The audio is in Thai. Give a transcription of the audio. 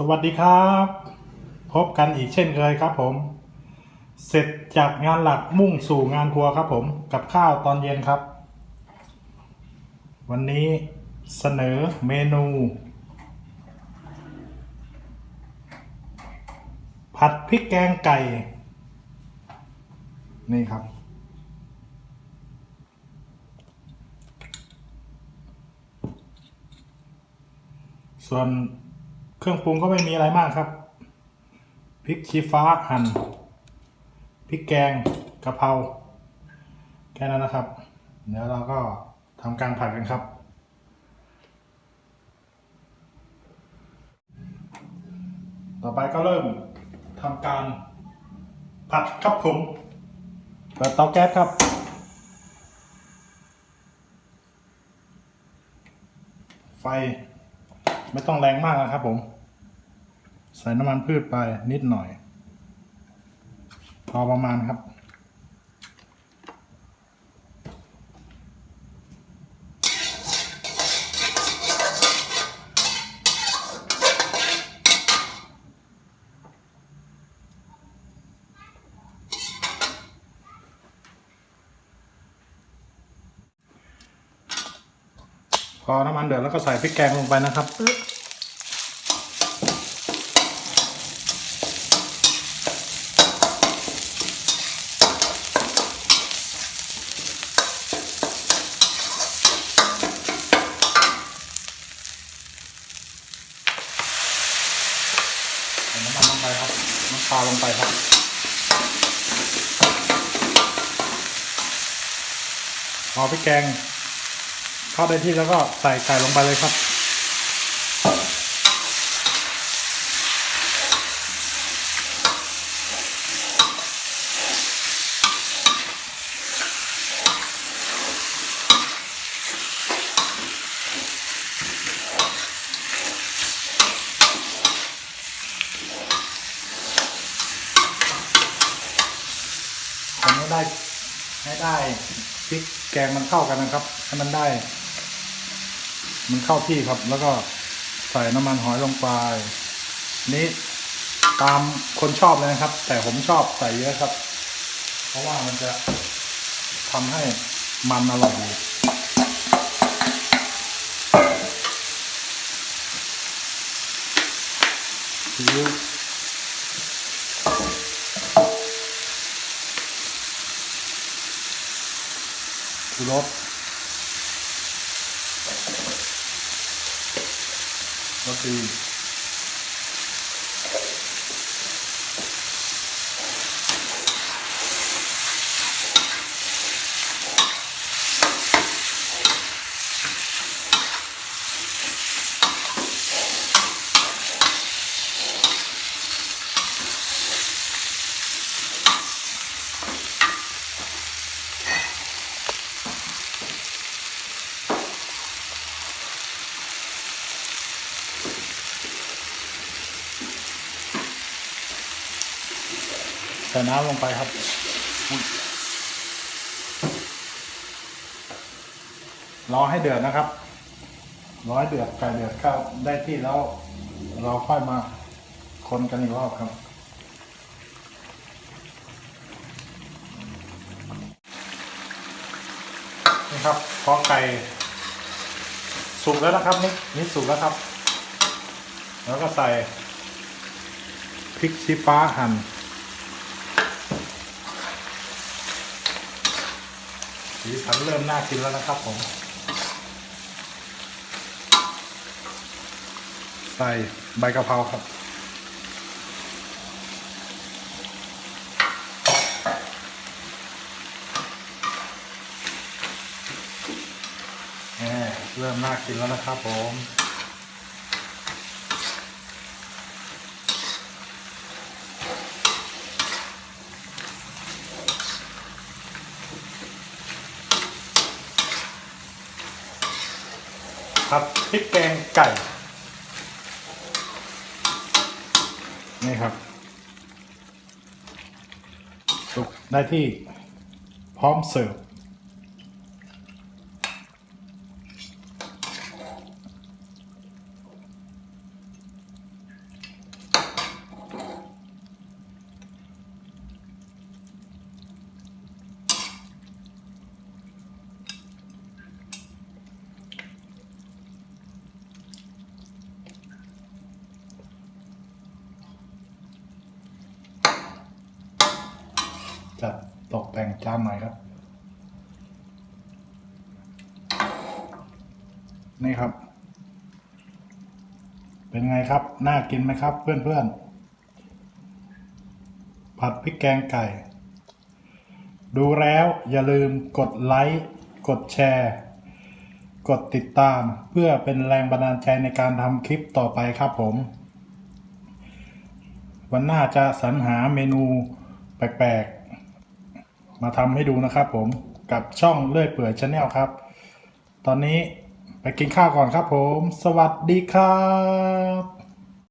สวัสดีครับ พบกันอีกเช่นเคยครับผม เสร็จจากงานหลักมุ่งสู่งานครัวครับผม กับข้าวตอนเย็นครับ วันนี้เสนอเมนู ผัดพริกแกงไก่ นี่ครับ ส่วน รื่องปรุงก็ไม่มีอะไรมากครับพริกชี้ฟ้าหั่นพริกแกงกะเพราแค่นั้นนะครับ เดี๋ยวเราก็ทำการผัดกันครับ ต่อไปก็เริ่มทำการผัดครับผมเปิดเตาแก๊สครับไฟไม่ต้องแรงมากนะครับผม ใส่น้ำมันพืชไปนิดหน่อย พอประมาณครับ พอน้ำมันเดือดแล้วก็ใส่พริกแกงลงไปนะครับ ใส่น้ำมันลงไปครับ น้ำ ปลาลงไปครับพอพริกแกงเข้าได้ที่แล้วก็ใส่ไก่ลงไปเลยครับ มให้ได้ให้ได้พริกแกงมันเข้ากันนะครับให้มันได้ มันเข้าที่ครับ แล้วก็ใส่น้ำมันหอยลงไป นี้ตามคนชอบเลยนะครับ แต่ผมชอบใส่เยอะครับ เพราะว่ามันจะทำให้มันอร่อยดีซีอิ๊ว ชูรส ใส่น้ำลงไปครับ รอให้เดือดนะครับ รอให้เดือดไก่เดือดเข้าได้ที่แล้วเราค่อยมาคนกันอีกรอบครับ นี่ครับพอไก่สุกแล้วนะครับนี่นี่สุกแล้วครับ แล้วก็ใส่พริกชี้ฟ้าหั่น สีสันเริ่มน่ากินแล้วนะครับผม ใส่ใบกะเพราครับแหมเริ่มน่ากินแล้วนะครับผม ผัดพริกแกงไก่ นี่ครับสุกได้ที่พร้อมเสิร์ฟ ตกแต่งจานหน่อยครับ นี่ครับ เป็นไงครับ น่ากินไหมครับ เพื่อนๆ ผัดพริกแกงไก่ ดูแล้วอย่าลืมกดไลค์ กดแชร์ กดติดตามเพื่อเป็นแรงบันดาลใจในการทำคลิปต่อไปครับผม วันหน้าจะสรรหาเมนูแปลกๆ มาทำให้ดูนะครับผมกับช่องเลื่อยเปื่อยชาแนลครับ ตอนนี้ไปกินข้าวก่อนครับผม สวัสดีครับ